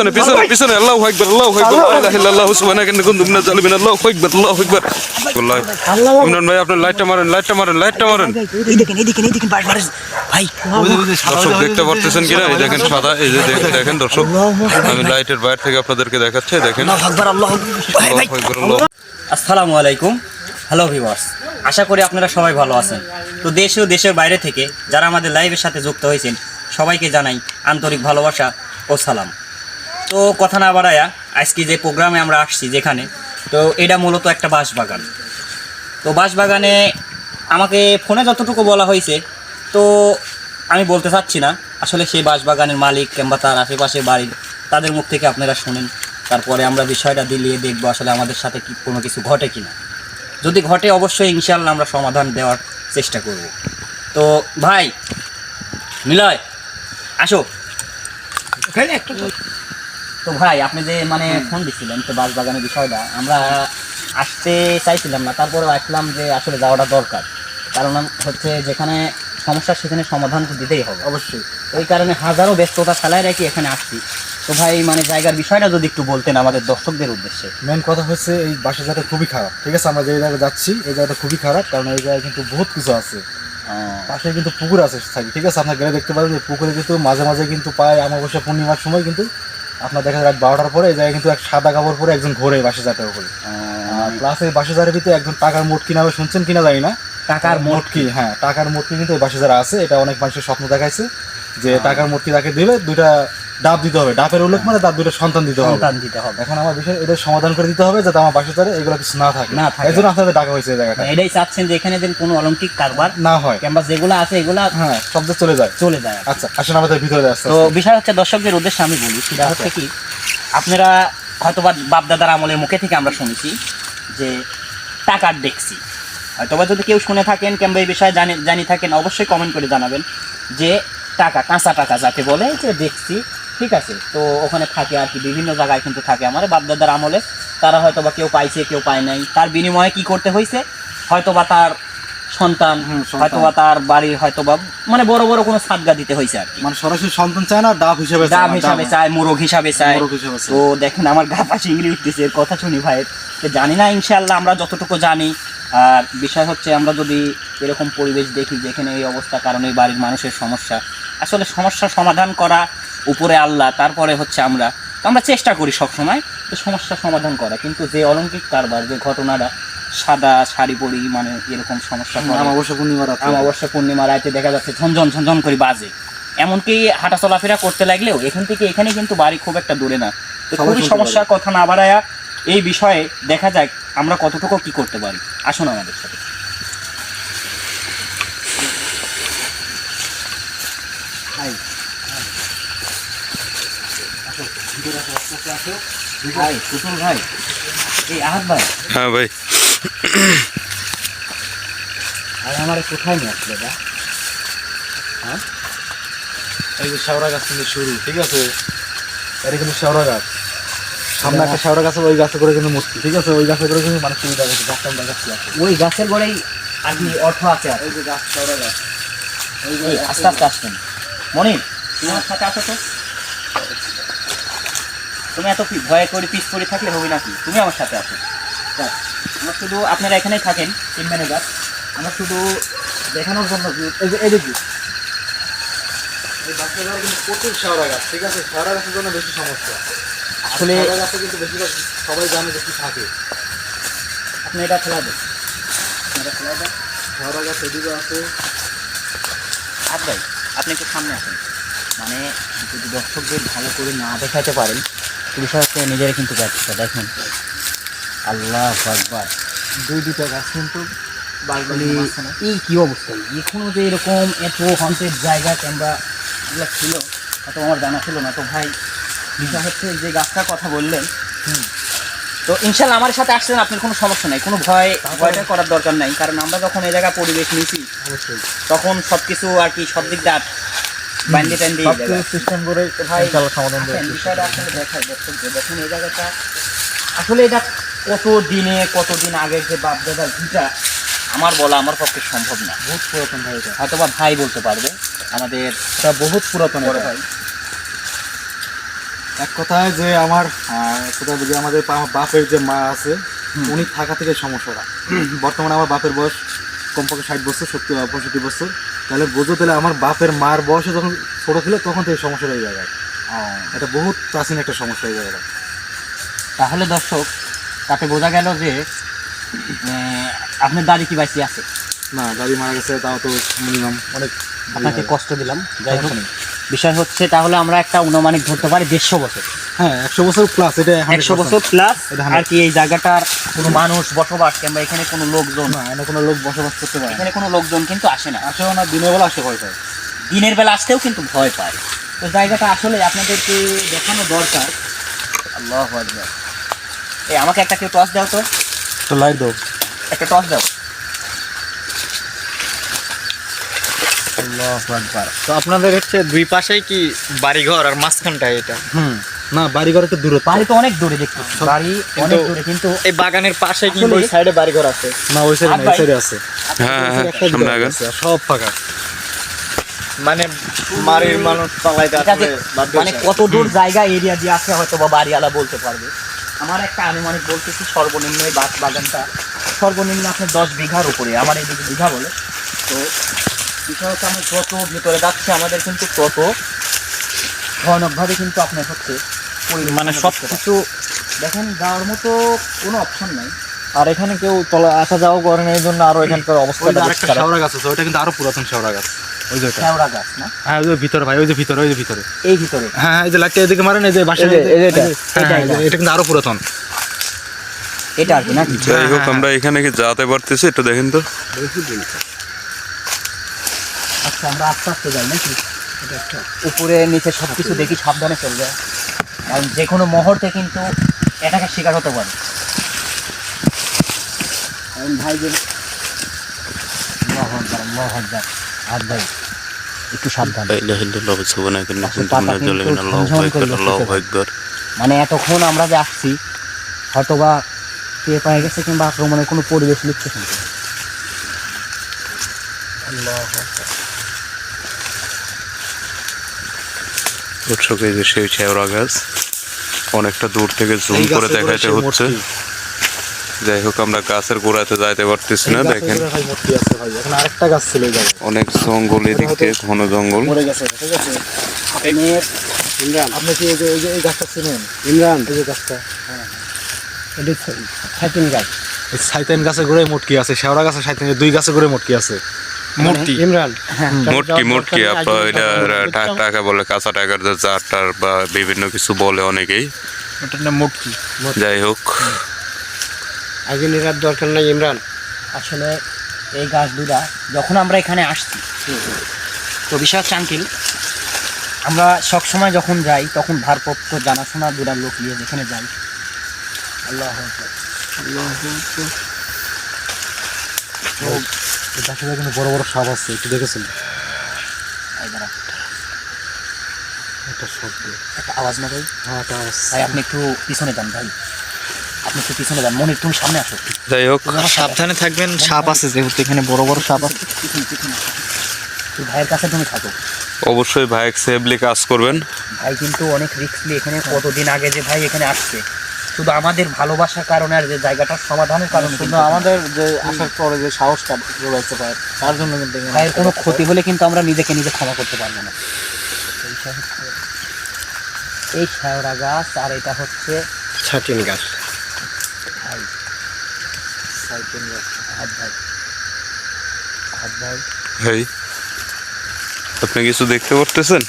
পিছনে পিছনে পিছনে আল্লাহু আকবার আল্লাহু আকবার লা ইলাহা ইল্লাল্লাহু সুবহানাকা ইন্নী কুনতু মিনাজ জালিমিন আল্লাহু আকবার আল্লাহু আকবার। আল্লাহ। ইমরান ভাই আপনি লাইটটা মারেন লাইটটা মারেন লাইটটা মারেন। এই দেখেন এই দেখেন এই দেখেন বাস বাস ভাই। দর্শক দেখতে পারতেছেন কিনা? এই দেখেন সাদা এই যে দেখেন দেখেন দর্শক। আমি লাইটের বাইরে থেকে আপনাদেরকে দেখাচ্ছি দেখেন। আল্লাহু আকবার আল্লাহ ভাই ভাই। আল্লাহু আকবার আসসালামু আলাইকুম। হ্যালো ভিউয়ার্স আশা করি আপনারা সবাই ভালো আছেন। তো দেশ ও দেশের বাইরে থেকে যারা আমাদের লাইভের সাথে যুক্ত হয়েছেন সবাইকে জানাই আন্তরিক ভালোবাসা ও সালাম। তো কথা না বাড়ায়া আজকে যে প্রোগ্রামে আমরা আসছি যেখানে, তো এটা মূলত একটা বাঁশবাগান। তো বাঁশবাগানে আমাকে ফোনে যতটুকু বলা হয়েছে, তো আমি বলতে চাচ্ছি না, আসলে সেই বাঁশবাগানের মালিক কিংবা তার আশেপাশে বাড়ির, তাদের মুখ থেকে আপনারা শুনেন, তারপরে আমরা বিষয়টা দিলিয়ে দেখব আসলে আমাদের সাথে কি, কোনো কিছু ঘটে কি না যদি ঘটে অবশ্যই ইনশাল্লাহ আমরা সমাধান দেওয়ার চেষ্টা করব। তো ভাই মিলয় আসো। তো ভাই আপনি যে মানে ফোন দিছিলেন তো বাস বাগানের বিষয়টা আমরা আসতে চাইছিলাম না তারপরে আসলাম যে আসলে যাওয়াটা দরকার। কারণ হচ্ছে যেখানে সমস্যা সেখানে সমাধান তো দিতেই হবে। অবশ্যই। ওই কারণে হাজারো ব্যস্ততা ফেলায় রেখে এখানে আসছি। তো ভাই মানে জায়গার বিষয়টা যদি একটু বলতেন আমাদের দর্শকদের উদ্দেশ্যে। মেন কথা হচ্ছে এই বাসের জায়গাটা খুবই খারাপ ঠিক আছে? আমরা যে জায়গায় যাচ্ছি এই জায়গাটা খুবই খারাপ কারণ এই জায়গায় কিন্তু বহুত কিছু আছে। পাশে কিন্তু পুকুর আছে থাকি ঠিক আছে? আপনার গেলে দেখতে পাবেন যে পুকুরে কিন্তু মাঝে মাঝে কিন্তু পায় অমাবস্যা পূর্ণিমার সময় কিন্তু আপনার দেখা যায় বারোটার পরে যায় জায়গায় কিন্তু এক সাদা কাপড় পরে একজন ঘোরে বাসে যাতে উপরে আর প্লাস এই বাসে জারের ভিতরে একজন টাকার মোট কিনা শুনছেন কিনা জানি না। টাকার মোট মোটকি হ্যাঁ টাকার মোটকি কিন্তু এই বাসে যারা আছে এটা অনেক মানুষের স্বপ্ন দেখাইছে যে টাকার মোটকি তাকে দেবে দুইটা ডাব দিতে হবে। ডাবের উল্লেখ মানে তার দুইটা সন্তান দিতে হবে। সন্তান দিতে হবে। এখন আমার বিষয় এদের সমাধান করে দিতে হবে যাতে আমার বাসা চারে এগুলো কিছু না থাকে। না থাকে। এই জন্য আপনাদের ডাকা হয়েছে এই জায়গাটা। এটাই চাচ্ছেন যে এখানে যেন কোনো অলৌকিক কারবার না হয়। কিংবা যেগুলো আছে এগুলো হ্যাঁ শব্দ চলে যায়। চলে যায় আচ্ছা আসেন আমাদের ভিতরে আসতে তো বিষয় হচ্ছে দর্শকদের উদ্দেশ্যে আমি বলি সেটা হচ্ছে কি আপনারা হয়তোবা বাপদাদার আমলের মুখে থেকে আমরা শুনেছি যে টাকার দেখছি হয়তোবা যদি কেউ শুনে থাকেন কিংবা এই বিষয়ে জানি জানি থাকেন অবশ্যই কমেন্ট করে জানাবেন যে টাকা কাঁচা টাকা যাকে বলে যে দেখছি ঠিক আছে তো ওখানে থাকে আর কি বিভিন্ন জায়গায় কিন্তু থাকে আমার বাপদাদার আমলে। তারা হয়তোবা কেউ পাইছে কেউ পায় নাই। তার বিনিময়ে কি করতে হয়েছে হয়তো বা তার সন্তান সন্তান। হয়তোবা তার বাড়ির হয়তো বা মানে বড় বড় কোনো সাদগা দিতে হয়েছে আর কি। মানে সরাসরি সন্তান চায় না ডাব হিসেবে ডাব। চায় মোরগ হিসাবে চায়। মোরগ হিসাবে চায়। তো দেখেন আমার গা পাশে ইংলি উঠতেছে এর কথা শুনি ভাইয়ের তো জানি না ইনশাল্লাহ আমরা যতটুকু জানি। আর বিষয় হচ্ছে আমরা যদি এরকম পরিবেশ দেখি যেখানে এই অবস্থা কারণে বাড়ির মানুষের সমস্যা। আসলে সমস্যার সমাধান করা উপরে আল্লাহ তারপরে হচ্ছে আমরা। তো আমরা চেষ্টা করি সবসময় তো সমস্যার সমাধান করা। কিন্তু যে অলৌকিক কারবার যে ঘটনাটা সাদা শাড়ি পরি মানে এরকম সমস্যা। অমাবস্যা পূর্ণিমা রাতে অমাবস্যা পূর্ণিমা রাতে দেখা যাচ্ছে ঝনঝন ঝনঝন করে বাজে। এমনকি হাঁটা চলাফেরা করতে লাগলেও এখান থেকে এখানে কিন্তু বাড়ি খুব একটা দূরে না। তো খুবই সমস্যার কথা না বাড়ায়া এই বিষয়ে দেখা যাক আমরা কতটুকু কি করতে পারি। আসুন আমাদের সাথে। ভাই পুতুল ভাই। এই আহাত ভাই। হ্যাঁ ভাই। আর আমার কোথায় নিয়ে আসলে এটা এই যে শেওড়া গাছ কিন্তু শুরু ঠিক আছে? এটা কিন্তু শেওড়া গাছ। সামনে একটা শেওড়া গাছ ওই গাছে করে কিন্তু মূর্তি ঠিক আছে? ওই গাছে করে কিন্তু মানুষ সুবিধা গেছে গাছটা আমরা দেখাচ্ছি আছে ওই গাছের গোড়াই আর কি অর্থ আছে আর এই যে গাছ শেওড়া গাছ। এই আস্তে আস্তে আসবেন মনি তুমি আমার সাথে আসো তো? তুমি এত ভয় করে পিস করে থাকলে হবে নাকি? তুমি আমার সাথে আসো যাক, আমরা শুধু আপনারা এখানেই থাকেন টিম ম্যানেজার আমরা শুধু দেখানোর জন্য এই যে এই দেখি এই বাচ্চা দ্বারা কিন্তু প্রচুর শেওড়া গাছ ঠিক আছে? শেওড়া গাছের জন্য বেশি সমস্যা। আসলে গাছে কিন্তু বেশিরভাগ সবাই জানে যে কি থাকে। আপনি এটা ফেলা দেন এটা ফেলা দেন শেওড়া গাছ এদিকে আছে। আর ভাই আপনি একটু সামনে আসেন। মানে যদি দর্শকদের ভালো করে না দেখাতে পারেন বিষয় হচ্ছে নিজেরা কিন্তু ব্যর্থতা দেখেন। আল্লাহ আকবার। দুই দুইটা গাছ কিন্তু এই কী অবস্থা? এখনও যে এরকম এত হন্টের জায়গা কিংবা এগুলো ছিল অত আমার জানা ছিল না। তো ভাই বিষয় হচ্ছে যে গাছটার কথা বললেন তো ইনশাল্লাহ আমার সাথে আসছেন আপনার কোনো সমস্যা নাই। কোনো ভয় ভয়টা করার দরকার নাই। কারণ আমরা যখন এই জায়গা পরিবেশ নিয়েছি অবশ্যই। তখন সব কিছু আর কি সব দিক দিয়ে বান্ডি টান্ডি সিস্টেম করে ইনশাআল্লাহ সমাধান করে বিষয়টা আসলে দেখাই দর্শকদের দেখুন এই জায়গাটা। আসলে এটা কত দিনে কতদিন আগের যে বাপদাদার ভিটা আমার বলা আমার পক্ষে সম্ভব না। বহুত পুরাতন ভাই এটা। হয়তো বা ভাই বলতে পারবে আমাদের এটা বহুত পুরাতন বড়। ভাই। এক কথায় যে আমার কোথায় যে আমাদের বাপের যে মা আছে উনি থাকা থেকে সমস্যাটা। বর্তমানে আমার বাপের বয়স কমপক্ষে ষাট বছর সত্তর পঁয়ষট্টি বছর। তাহলে বোঝো তাহলে আমার বাপের মার বয়সে যখন ছোট ছিল তখন থেকে সমস্যাটা এই জায়গায় এটা বহুত প্রাচীন একটা সমস্যা এই জায়গাটা তাহলে দর্শক তাতে বোঝা গেল যে আপনার দাদি কি বাইসি আছে? না দাড়ি মারা গেছে তাও তো মিনিমাম অনেক আপনাকে কষ্ট দিলাম। যাই হোক বিষয় হচ্ছে তাহলে আমরা একটা অনুমানিক ধরতে পারি দেড়শো বছর। হ্যাঁ একশো বছর প্লাস এটা একশো বছর প্লাস আর কি এই জায়গাটার কোনো মানুষ বসবাস কিংবা এখানে কোনো লোকজন না এনে কোনো লোক বসবাস করতে পারে এখানে কোনো লোকজন কিন্তু আসে না। আসেও না দিনের বেলা আসে ভয় পায়। দিনের বেলা আসতেও কিন্তু ভয় পায়। তো জায়গাটা আসলে আপনাদেরকে দেখানো দরকার। আল্লাহ আকবার। এই আমাকে একটা কেউ টস দাও তো। তো লাইট দাও। একটা টস দাও। আল্লাহ আকবার। তো আপনাদের হচ্ছে দুই পাশেই কি বাড়িঘর আর মাঝখানটা এটা? হুম। না বাড়ি ঘর একটু দূরত্ব। বাড়ি তো অনেক দূরে দেখতেছি বাড়ি অনেক দূরে কিন্তু এই বাগানের পাশে কি ওই সাইডে বাড়িঘর আছে। না ওই সাইডে না এই সাইডে আছে। হ্যাঁ হ্যাঁ সামনে আর সব ফাঁকা। মানে বাড়ির মানুষ পালাইতে আসলে মানে কত দূর জায়গা এরিয়া দিয়ে আছে হয়তো বা বাড়িওয়ালা বলতে পারবে। আমার একটা আনুমানিক বলতেছি সর্বনিম্ন এই বাগ বাগানটা সর্বনিম্ন আপনার দশ বিঘার উপরে আমার এইদিকে বিঘা বলে। তো বিষয় হচ্ছে আমরা যত ভিতরে যাচ্ছে আমাদের কিন্তু তত ভয়ানকভাবে কিন্তু আপনার হচ্ছে মানে সব পাচ্ছি। দেখেন যাওয়ার মতো কোনো অপশন নাই। আর এখানে কেউ তলা আসা যাওয়া করে না এই জন্য আরও এখানকার ওই অবস্থাটা যে আরেকটা শেওড়া গাছ আছে ওইটা কিন্তু আরও পুরাতন শেওড়া গাছ। ওই যে ওইটা। গাছ না? হ্যাঁ ওই যে ভিতরে ভাই ওই যে ভিতরে ওই যে ভিতরে। এই ভিতরে। হ্যাঁ হ্যাঁ এই যে লাইটটা এদিকে মারেন এই যে বাসা এই যে- এটা। এই যে- এটা কিন্তু আরও পুরাতন। এটা আর কি নাকি? যাই হোক আমরা এখানে কি যেতে পারতেছি একটু দেখেন তো। আচ্ছা আমরা আস্তে আস্তে যাই নাকি? উপরে নিচে সব কিছু দেখি সাবধানে চলবে কারণ যে কোনো মুহূর্তে কিন্তু এটাকে শিকার হতে পারে। কারণ ভাই যে আল্লাহু আকবার, আল্লাহু আকবার। হাত ভাই একটু সাবধান। মানে এতক্ষণ আমরা যে আসছি হয়তো বা কে পায়ে গেছে কিংবা আক্রমণের কোনো পরিবেশ লিখছে কিন্তু দর্শক এই যে সেই শেওড়া গাছ অনেকটা দূর থেকে জুম করে দেখাইতে হচ্ছে। যাই হোক আমরা গাছের গোড়াতে যাইতে পারতেছি না দেখেন। অনেক জঙ্গল এদিকে ঘন জঙ্গল। মরে গেছে ঠিক আছে? আপনার ইমরান। আপনি কি এই যে এই যে গাছটা চিনেন? ইমরান। এই যে গাছটা। হ্যাঁ এটা ছাতিন গাছ। এই সাইতেন গাছে ঘুরে মুটকি আছে শেওড়া গাছে সাইতেন দুই গাছে ঘুরে মুটকি আছে। মূর্তি। ইমরান। মোটকি মোটকি আপনার এটা টাকা বলে কাঁচা টাকার যে চারটার বা বিভিন্ন কিছু বলে অনেকেই। ওটার নাম মূর্তি। যাই হোক। আগে নেওয়ার দরকার নাই ইমরান। আসলে এই গাছ দুটা যখন আমরা এখানে আসছি তো বিষয় হচ্ছে আঙ্কিল আমরা সবসময় যখন যাই তখন ভারপ্রাপ্ত জানাশোনা দুটার লোক নিয়ে যেখানে যাই। আল্লাহ আকবার। এই গাছের কিন্তু বড় বড় সাপ আছে একটু দেখেছেন? একটা শব্দ একটা আওয়াজ না ভাই? হ্যাঁ একটা আওয়াজ। ভাই আপনি একটু পিছনে যান ভাই। আপনি একটু পিছনে যান মনে তুমি সামনে আসো। যাই হোক সাবধানে থাকবেন সাপ আছে যেহেতু এখানে বড় বড় সাপ আছে। ভাইয়ের কাছে তুমি থাকো। অবশ্যই ভাই সেফলি কাজ করবেন। ভাই কিন্তু অনেক রিস্কলি এখানে কতদিন আগে যে ভাই এখানে আসছে? শুধু আমাদের ভালোবাসার কারণে আর যে জায়গাটার সমাধানের কারণে শুধু কিন্তু আমাদের যে আসার পরে যে সাহসটা জোগাইতে পারে তার জন্য কিন্তু ভাইয়ের কোনো ক্ষতি হলে কিন্তু আমরা নিজেকে নিজে ক্ষমা করতে পারব না। এইটা হচ্ছে এই শেওড়া গাছ আর এটা হচ্ছে ছাটিন গাছ। ভাই গাছ। হাত ভাই হাত ভাই। ভাই আপনি কিছু দেখতে পারতেছেন?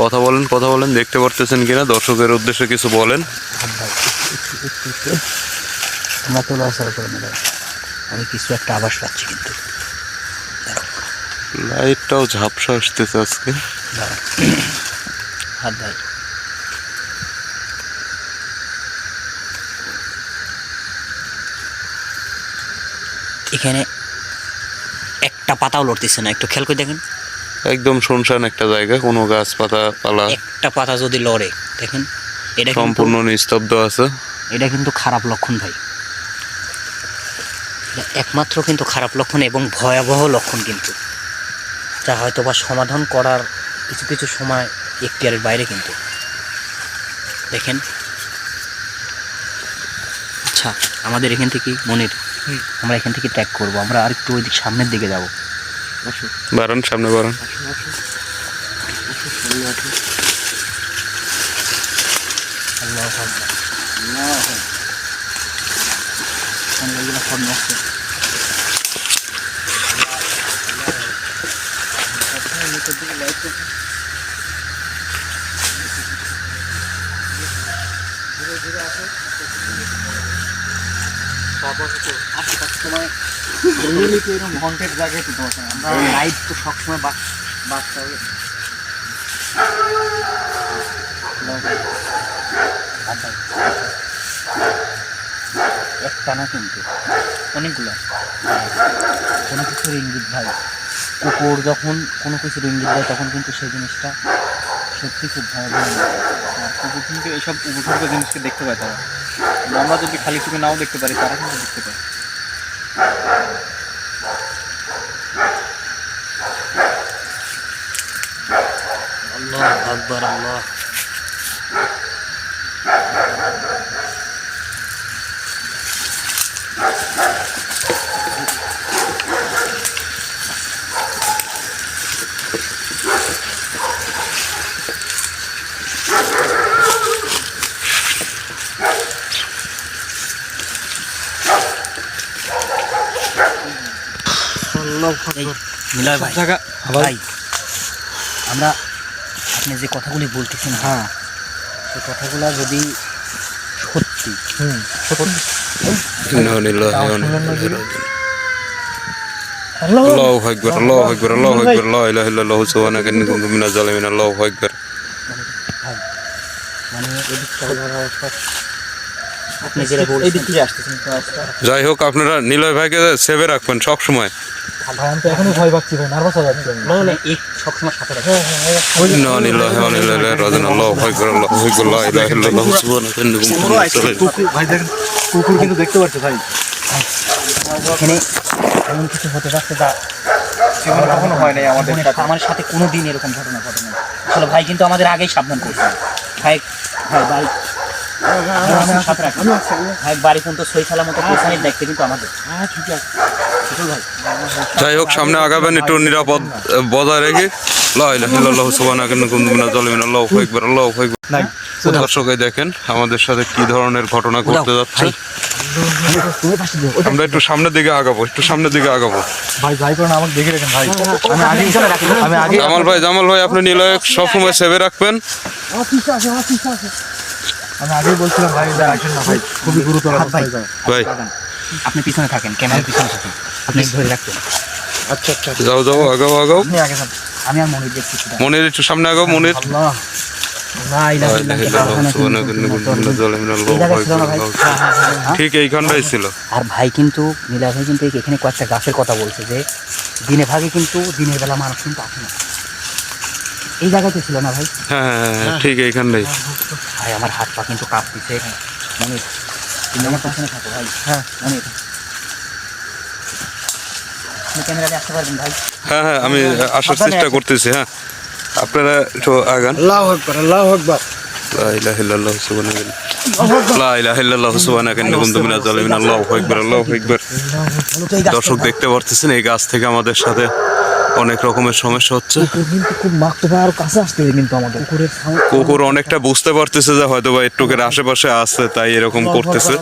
কথা বলেন কথা বলেন দেখতে পারতেছেন কিনা? দর্শকের উদ্দেশ্যে কিছু বলেন। তোমরা তো লসার করে নেবে আমি কিছু একটা আভাস পাচ্ছি কিন্তু। লাইটটাও ঝাপসা আসতেছে আজকে। হাত ভাই এখানে একটা পাতাও লড়তেছে না। একটু খেয়াল করে দেখেন। একদম শুনশান একটা জায়গা কোনো গাছপাতা পালা। একটা পাতা যদি লড়ে দেখেন এটা সম্পূর্ণ নিস্তব্ধ আছে। এটা কিন্তু খারাপ লক্ষণ ভাই। একমাত্র কিন্তু খারাপ লক্ষণ এবং ভয়াবহ লক্ষণ কিন্তু। যা হয়তো বা সমাধান করার কিছু কিছু সময় এখতিয়ারের বাইরে কিন্তু। দেখেন। আচ্ছা আমাদের এখান থেকে মনের আমরা এখান থেকে ট্যাগ করব আমরা আর একটু ওই দিক সামনের দিকে যাব। বাড়ান সামনে বাড়ান আকবার। আমরা এগুলো সব নষ্ট। আমরা লাইট তো সবসময় বাস বাঁচতে হবে। একটা না কিন্তু অনেকগুলো। কোনো কিছুর ইঙ্গিত ভাই। কুকুর যখন কোনো কিছুর ইঙ্গিত দেয় তখন কিন্তু সেই জিনিসটা সত্যি খুব ভয়াবহ কুকুর কিন্তু এইসব উপসর্গ জিনিসকে দেখতে পায় তারা। আমরা যদি খালি চোখে নাও দেখতে পারি তারা কিন্তু দেখতে পায় আল্লাহ আকবার আল্লাহ ভাই। আমরা আপনি যে কথাগুলি বলতেছেন হ্যাঁ সেই কথাগুলো যদি সত্যি ইন্না লিল্লাহি ওয়া ইন্না ইলাইহি রাজিউন আল্লাহু আকবার আল্লাহু আকবার আল্লাহু আকবার লা ইলাহা ইল্লাল্লাহু সুবহানাকা ইন্নী কুনতু মিনাজ জালিমিন আল্লাহু আকবার মানে এদিকটা আপনি যেটা বলছেন। যাই হোক আপনারা নিলয় ভাইকে সেভে রাখবেন সব সময় ভাই আমি তো এখনই ভয় পাচ্ছি ভাই নার্ভাস হয়ে যাচ্ছি সবসময় সাথে আল্লাহু আল্লাহু লা ইলাহা ইল্লাল্লাহু কুকুর ভাই দেখেন কুকুর কিন্তু দেখতে পাচ্ছে ভাই। এখানে এমন কিছু হতে যাচ্ছে যা জীবনে কখনো হয় নাই আমাদের সাথে। আমার সাথে কোনো দিন এরকম ঘটনা ঘটে না আসলে ভাই কিন্তু আমাদের আগেই সাবধান করছে। ভাই ভাই ভাই। আমার ভাই বাড়ি পর্যন্ত সই খেলা মতো দায়িত্ব কিন্তু আমাদের। হ্যাঁ ঠিক আছে। যাই হোক সামনে আগাবেন একটু নিরাপদ বজায় রেখে। দর্শক দেখেন আমাদের সাথে কি ধরনের ঘটনা ঘটতে যাচ্ছে। আমরা একটু সামনের দিকে আগাবো একটু সামনের দিকে আগাবো। জামাল ভাই জামাল ভাই আপনি নিলয় সবসময় সেভে রাখবেন। আমি আগেই বলছিলাম খুবই গুরুতর ভাই। আপনি পিছনে থাকেন ক্যামেরার পিছনে থাকেন। আপনি ধরে রাখবেন আচ্ছা আচ্ছা যাও যাও আগাও আগাও। আপনি আগে যান। আমি আর মনে দেখছি মনির একটু সামনে আগাও মনির। আল্লাহ। জালিমিন আল্লাহু আকবার ঠিক এইখানটাই ছিল। আর ভাই কিন্তু নীলা ভাই কিন্তু এখানে কয়েকটা গাছের কথা বলছে যে দিনে ভাগে কিন্তু দিনের বেলা মানুষ কিন্তু আসে না। এই জায়গাতে ছিল না ভাই? হ্যাঁ হ্যাঁ, হ্যাঁ ঠিক এইখানটাই ভাই। আমার হাত পা কিন্তু কাঁপতেছে। মনে তুমি আমার পেছনে থাকো ভাই। হ্যাঁ মনে আপনি ক্যামেরাতে আসতে পারবেন ভাই। হ্যাঁ হ্যাঁ আমি আসার চেষ্টা করতেছি হ্যাঁ। আপনারা একটু আগান। আল্লাহ আকবার আল্লাহ আকবার। লা ইলাহা ইল্লাল্লাহু সুবহানাকা লা ইলাহা ইল্লাল্লাহু সুবহানাকা ইন্নী কুনতু মিনাজ জালিমিন। আল্লাহু আকবার আল্লাহু আকবার। দর্শক দেখতে পারতেছেন এই গাছ থেকে আমাদের সাথে অনেক রকমের সমস্যা হচ্ছে। কিন্তু খুব মারতে পারে আরও কাছে আসতে হবে কিন্তু আমাদের। কুকুরের সাউন্ড কুকুর অনেকটা বুঝতে পারতেছে যে হয়তো বা একটুকের আশেপাশে আছে তাই এরকম করতেছে।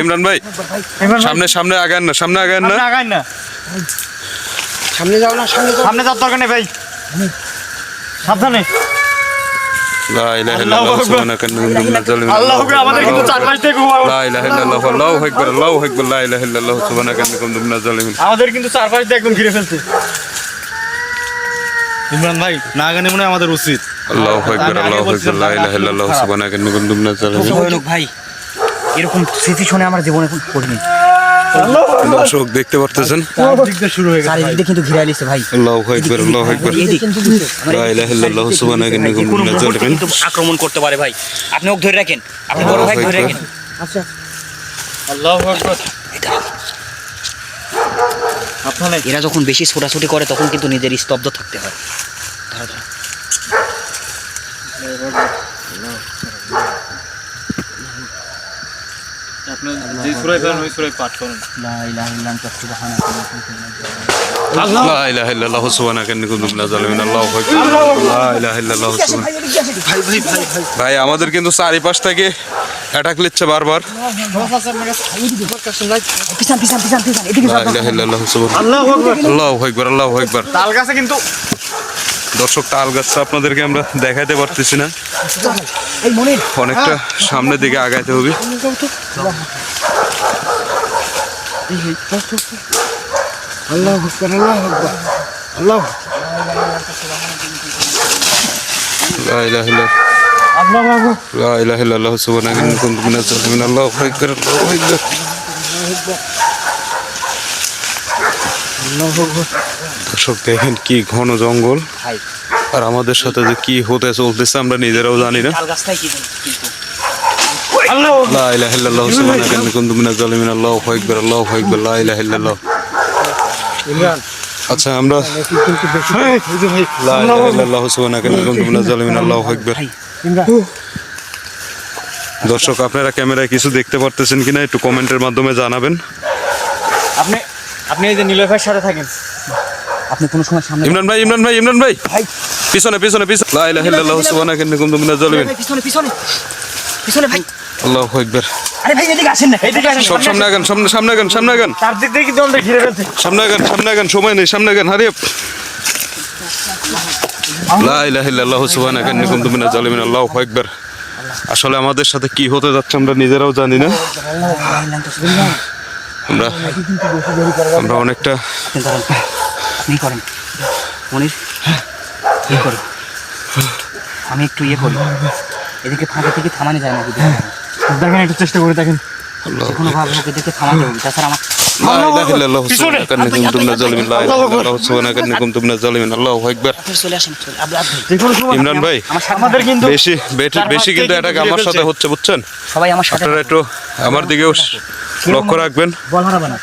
ইমরান ভাই সামনে সামনে আগান না সামনে আগান না আগাই না সামনে যাও। না সামনে যাওয়ার দরকার নেই ভাই। সাবধানে। আমাদের কিন্তু চারপাশ দিয়ে একদম ঘিরে ফেলছে। ইমরান ভাই না গানে মনে হয় আমাদের উচিত। আল্লাহু আকবার আমি আগে আল্লাহু আকবার বলছিলাম লা ইলাহা ইল্লাল্লাহু সুবহানাকা ইন্নী কুনতু মিনাজ জালিমিন ভাই এরকম স্মৃতি শুনে আমার জীবনে এখন পড়িনি। দর্শক দেখতে পারতেছেন। কিন্তু ঘিরে ভাই। আল্লাহু আকবার আল্লাহু আকবার। লা ইলাহা ইল্লাল্লাহ আক্রমণ করতে পারে ভাই। আপনি ওকে ধরে রাখেন। আপনি বড় ভাই ধরে রাখেন। আল্লাহ আকবার। এরা যখন বেশি ছোটাছুটি করে তখন কিন্তু নিজের স্তব্ধ থাকতে হয়। ধরো ধরো। আপনার যে সুরাই পারেন ওই সুরাই পাঠ করেন। লা ইলাহা ইল্লা সুবহানাকা লা ইলাহা ইল্লাল্লাহ সুবহানাকা ইন্নী কুনতু জালিমিন আল্লাহু আকবার। লা ইলাহা ইল্লাল্লাহ সুবহানাকা ভাই আমাদের কিন্তু চারিপাশ থেকে অ্যাটাক লিচ্ছে বারবার। আল্লাহু আকবার। আল্লাহু আকবার। তাল গাছে কিন্তু দর্শক, তাল গাছটা আপনাদেরকে আমরা দেখাতে পারতেছি না। অনেকটা সামনের দিকে আগাইতে হবে। আল্লাহ আল্লাহ দর্শক দেখেন কি ঘন জঙ্গল। আর আমাদের সাথে যে কি হতে চলতেছে আমরা নিজেরাও জানি না। আচ্ছা আমরা লা ইলাহা ইল্লাল্লাহ সুবহানাকা ইন্নী কুনতু মিনাজ জালিমিন আল্লাহু আকবার। দর্শক আপনারা ক্যামেরায় কিছু দেখতে পারতেছেন কিনা একটু কমেন্টের মাধ্যমে জানাবেন। আপনি আপনি এই যে সাথে থাকেন। আপনি কোনো সময় সামনে ইমরান ভাই ইমরান ভাই ইমরান ভাই। পিছনে পিছনে পিছনে। লা ইলাহা ইল্লাল্লাহ সুবহানাকা ইন্নী কুনতু মিনাজ জালিমিন পিছনে পিছনে। পিছনে ভাই। আল্লাহু আকবার। আরে ভাই এদিকে আসেন না এদিকে আসেন সব সামনে আগান সামনে সামনে আগান সামনে আগান। চারদিক দিয়ে কিন্তু আমাদের ঘিরে ফেলছে? সামনে আগান সামনে আগান সময় নেই সামনে আগান হারিয়ে। লা ইলাহা ইল্লাল্লাহ সুবহানাকা ইন্নী কুনতু মিনাজ জালিমিন আল্লাহু আকবার। আসলে আমাদের সাথে কি হতে যাচ্ছে আমরা নিজেরাও জানি না। আমরা আমরা অনেকটা করেন। মনির করো আমি একটু ইয়ে করি। এদিকে ফাঁকা থেকে থামানো যায় না দেখেন একটু চেষ্টা করে দেখেন। কোনো ভাবে হোক এদেরকে থামাতে হবে। তাছাড়া আমার ইমরান ভাই বেশি কিন্তু আমার সাথে হচ্ছে বুঝছেন? সবাই আমার সাথে একটু আমার দিকেও লক্ষ্য রাখবেন। বল হারাবে না।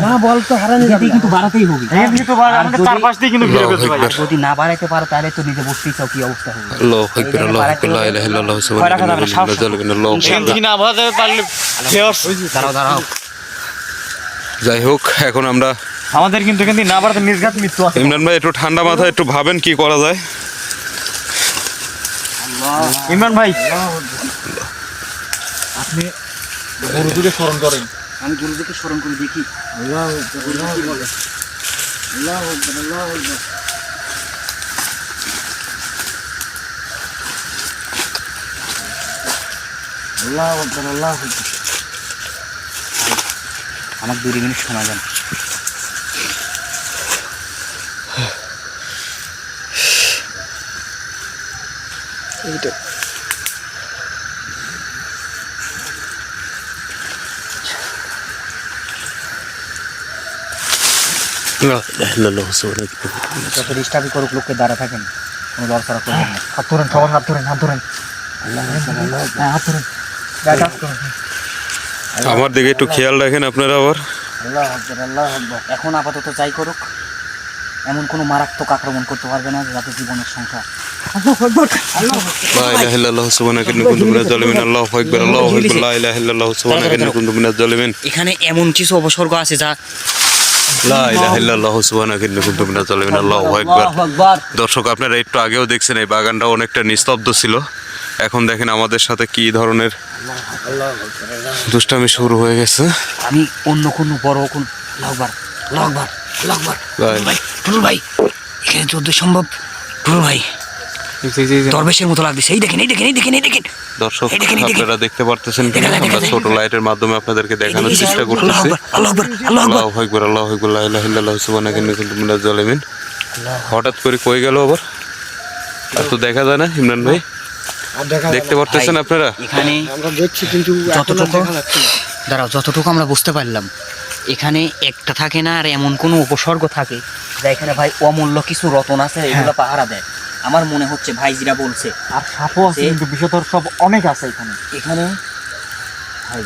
না বল তো হারানো যাবে। কিন্তু বাড়াতেই হবে। এখান থেকে তো আমাদের যদি- চারপাশ দিয়ে কিন্তু ঘিরে যদি না বাড়াইতে পারো তাহলে তো নিজে বুঝতেই চাও কি অবস্থা হবে? আল্লাহু আকবার আল্লাহু আকবার লা ইলাহা ইল্লাল্লাহ কুনতু না বাধা পারলে দাঁড়াও দাঁড়াও। যাই হোক এখন আমরা আমাদের কিন্তু এখান থেকে না বাড়াতে নির্ঘাত মৃত্যু আছে। ইমরান ভাই একটু ঠান্ডা মাথায় একটু ভাবেন কি করা যায়? ইমরান ভাই। আপনি গুরুদুকে স্মরণ করেন। আমি গুরুদেরকে স্মরণ করে দেখি। আল্লাহ আল্লাহ আল্লাহ আল্লাহ আকবার। আল্লাহ আকবার আল্লাহ আকবার। দুই মিনিট সময় দেন। লা ইলাহা ইল্লাল্লাহ সুবহানাকা যত ডিস্টার্বই করুক লোককে দাঁড়া থাকেন কোনো দরকার করবেন না। হাত ধরেন সবার হাত ধরেন হাত ধরেন হ্যাঁ হাত ধরুন আমার দিকে একটু খেয়াল রাখেন আপনারা আবার। আল্লাহ আকবার আল্লাহ আকবার। এখন আপাতত যাই করুক এমন কোনো মারাত্মক আক্রমণ করতে পারবে না যাতে জীবনের সংখ্যা এখানে এমন কিছু অবসর্গ আছে যা দর্শক আপনারা একটু আগেও দেখছেন এই বাগানটা অনেকটা নিস্তব্ধ ছিল। এখন দেখেন আমাদের সাথে কি ধরনের দুষ্টামি শুরু হয়ে গেছে। আমি অন্য কোনো বড় কোন লাকবার ভাই। এখানে যত সম্ভব ভাই। দরবেশের মতো লাগতেছে এই দেখেন এই দেখেন এই দেখেন। এই দেখেন দর্শক। আপনারা দেখতে পারতেছেন কিনা? আমরা ছোট লাইটের মাধ্যমে আপনাদেরকে দেখানোর চেষ্টা আল্লাহু করতেছি। আকবার আল্লাহু আকবার। আল্লাহু আকবার আল্লাহু আকবার লা ইলাহা ইল্লাল্লাহ সুবহানাকা ইন্নী কুনতু মিনাজ জালিমিন হঠাৎ করে কই গেল আবার? আর তো দেখা যায় না ইমরান ভাই। দেখতে পারতেছেন আপনারা? এখানে আমরা দেখছি কিন্তু যতটুকু দেখা যাচ্ছে না। দাঁড়াও যতটুকু আমরা বুঝতে পারলাম এখানে একটা থাকে না আর এমন কোনো উপসর্গ থাকে যা এখানে ভাই অমূল্য কিছু রতন আছে এগুলো পাহারা দেয়। আমার মনে হচ্ছে ভাইজিরা বলছে। আর সাপও আছে কিন্তু বিষধর সব অনেক আছে এখানে। এখানে ভাই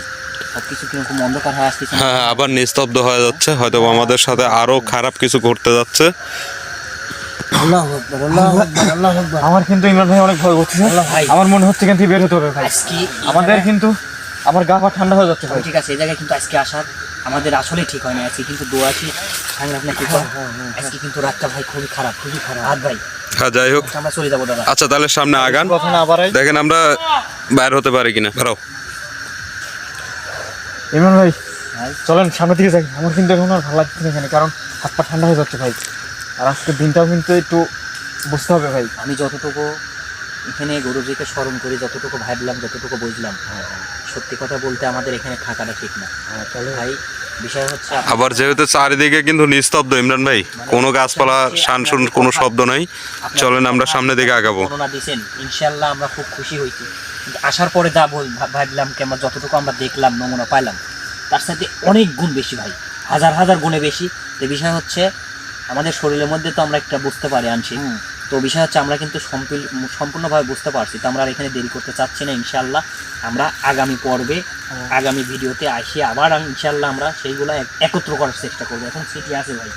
সব কিছু কীরকম অন্ধকার হয়ে আসতেছে হ্যাঁ হ্যাঁ, আবার নিস্তব্ধ হয়ে যাচ্ছে। হয়তো আমাদের সাথে আরও খারাপ কিছু ঘটতে যাচ্ছে। আমার কিন্তু ইমরান ভাই অনেক ভয় করতেছে ভাই। আমার মনে হচ্ছে এখান থেকে বের হতে হবে ভাই। আজকে আমাদের কিন্তু আমার গা পা ঠান্ডা হয়ে যাচ্ছে ভাই। ঠিক আছে এই জায়গায় কিন্তু আজকে আসার আমাদের আসলে ঠিক হয় না আজকে কিন্তু দোয়াছি সাংঘাত আপনার কি আজকে কিন্তু রাতটা ভাই খুবই খারাপ খুবই খারাপ। হাত ভাই হ্যাঁ যাই হোক। আমরা চলে যাব দাদা। আচ্ছা তাহলে সামনে আগান। কথা না বাড়াই। দেখেন আমরা বাইর হতে পারি কিনা। বেরো। ইমরান ভাই ভাই। চলেন সামনের দিকে যাই। আমার কিন্তু এখন আর ভালো লাগছে না এখানে কারণ হাত পা ঠান্ডা হয়ে যাচ্ছে ভাই। আর আজকের দিনটাও কিন্তু একটু বুঝতে হবে ভাই। আমি যতটুকু এখানে গুরুজিকে স্মরণ করি যতটুকু ভাবলাম যতটুকু বুঝলাম। সত্যি কথা বলতে আমাদের এখানে থাকাটা ঠিক না। ভাই বিষয় হচ্ছে আবার যেহেতু চারিদিকে কিন্তু নিস্তব্ধ ইমরান ভাই কোনো গাছপালা শান শুন কোনো শব্দ নাই। চলেন আমরা যে সামনের দিকে আগাবো। দিয়েছেন ইনশাল্লাহ আমরা খুব খুশি হয়েছি। কিন্তু আসার পরে যা বল- ভাবলাম কি আমরা যতটুকু আমরা দেখলাম নমুনা পাইলাম তার সাথে অনেক গুণ বেশি ভাই হাজার হাজার গুণে বেশি। যে বিষয় হচ্ছে আমাদের শরীরের মধ্যে তো আমরা একটা বুঝতে পারি আনছি তো বিষয় হচ্ছে আমরা কিন্তু সম্পূর্ণভাবে বুঝতে পারছি। তো আমরা আর এখানে দেরি করতে চাচ্ছি না ইনশাল্লাহ আমরা আগামী পর্বে আগামী ভিডিওতে আসি আবার। ইনশাল্লাহ আমরা সেইগুলো এক- একত্র করার চেষ্টা করব। এখন সিটি আছে ভাই।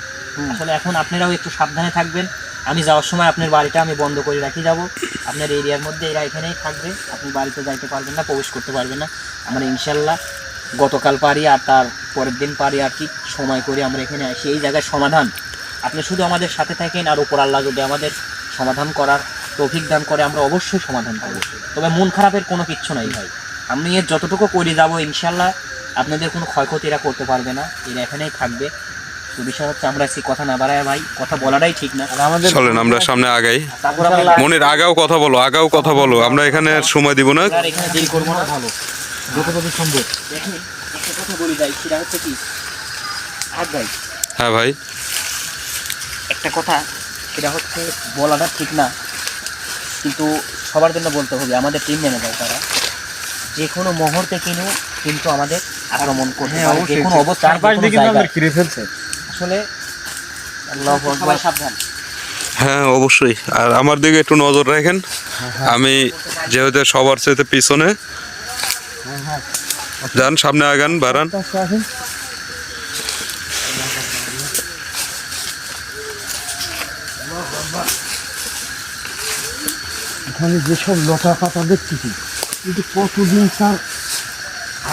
আসলে এখন আপনারাও একটু সাবধানে থাকবেন। আমি যাওয়ার সময় আপনার বাড়িটা আমি বন্ধ করে রাখি যাব। আপনার এরিয়ার মধ্যে এরা এখানেই থাকবে। আপনি বাড়িতে যাইতে পারবেন না প্রবেশ করতে পারবেন না। আমরা ইনশাল্লাহ গতকাল পারি আর তার পরের দিন পারি আর কি। সময় করে আমরা এখানে আসি। এই জায়গায় সমাধান। আপনি শুধু আমাদের সাথে থাকেন আর উপর আল্লাহ যদি আমাদের সমাধান করার তৌফিক দান করে আমরা অবশ্যই সমাধান করব। তবে মন খারাপের কোনো কিচ্ছু নাই ভাই। আমি এর যতটুকু করে যাব ইনশাল্লাহ আপনাদের কোনো ক্ষয়ক্ষতি এরা করতে পারবে না। এরা এখানেই থাকবে। তো বিষয় হচ্ছে আমরা আজকে কথা না বাড়ায় ভাই কথা বলাটাই ঠিক না। আমাদের চলেন আমরা সামনে আগাই। মনির আগাও কথা বলো আগাও কথা বলো। আমরা এখানে আর সময় দিব না। আর এখানে দেরি করব না ভালো। যতটুকু সম্ভব। দেখেন একটা কথা বলি যাই সেটা হচ্ছে কি? আর ভাই হ্যাঁ ভাই। একটা কথা সেটা হচ্ছে বলাটা ঠিক না। কিন্তু সবার জন্য বলতে হবে আমাদের টিম মেনে ম্যানেজার তারা। যে কোনো মুহূর্তে কিন্তু কিন্তু আমাদের আক্রমণ করতে পারে যে কোনো ফেলছে। আসলে সবাই সাবধান। হ্যাঁ অবশ্যই। আর আমার দিকে একটু নজর রাখেন। আমি যেহেতু সবার চাইতে পিছনে। যান সামনে আগান বাড়ান। এখানে যেসব লতা পাতা দেখতেছি কিন্তু কতদিন তার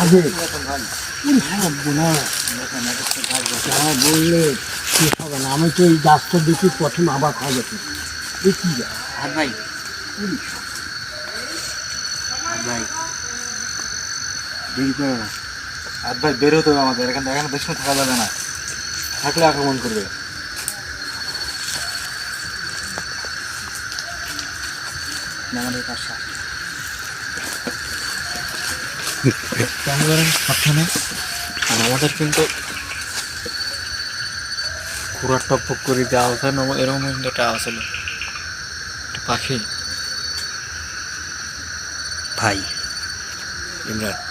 আগে। যা বললে শেষ হবে না। আমি তো এই গাছটা দেখি প্রথম আবার খাওয়া গেছে দেখি যা? হাত ভাই ভাই দেরি করে আর ভাই বের হতে হবে আমাদের। এখানে এখানে বেশি থাকা যাবে না। থাকলে আক্রমণ করবে। আপনি আমাদের পাশে আসুন। সাবধানে আর আমাদের কিন্তু পুরা টপক করে দেওয়া হতো না এরকম কিন্তু একটা আসলে পাখি। ভাই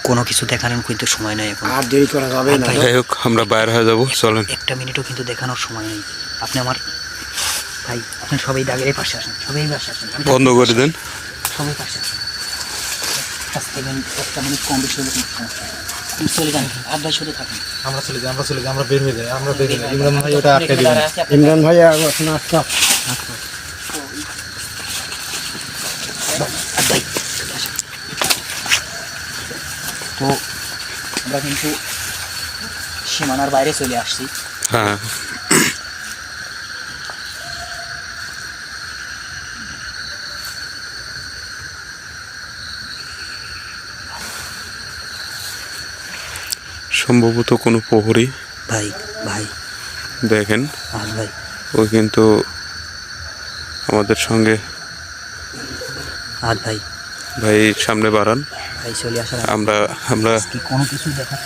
কোনো কিছু দেখানোর কিন্তু সময় নাই এখন। আর দেরি করা যাবে না। যাই হোক আমরা বাইরে হয়ে যাব চলেন। একটা মিনিটও কিন্তু দেখানোর সময় নেই। আপনি আমার ভাই আপনি সবাই দাগের পাশে আসেন সবাই পাশে আসেন। বন্ধ করে দেন। সবাই পাশে। আসেন পাঁচ থেকে একটা মিনিট কম বেশি হলে কোনো সমস্যা। আপনি চলে যান আর শুধু থাকুন। আমরা চলে যাই আমরা চলে যাই আমরা বের হয়ে যাই আমরা বের হয়ে যাই। ইমরান ভাই ওটা আটকে দিবেন ইমরান ভাই এখন। তো আমরা কিন্তু সীমানার বাইরে চলে আসছি। হ্যাঁ। সম্ভবত কোনো প্রহরী। ভাই ভাই। দেখেন। আর ভাই। ও কিন্তু আমাদের সঙ্গে। আর ভাই। ভাই সামনে বাড়ান। ভাই চলে আসেন। আমরা আমরা কি কোনো কিছু দেখা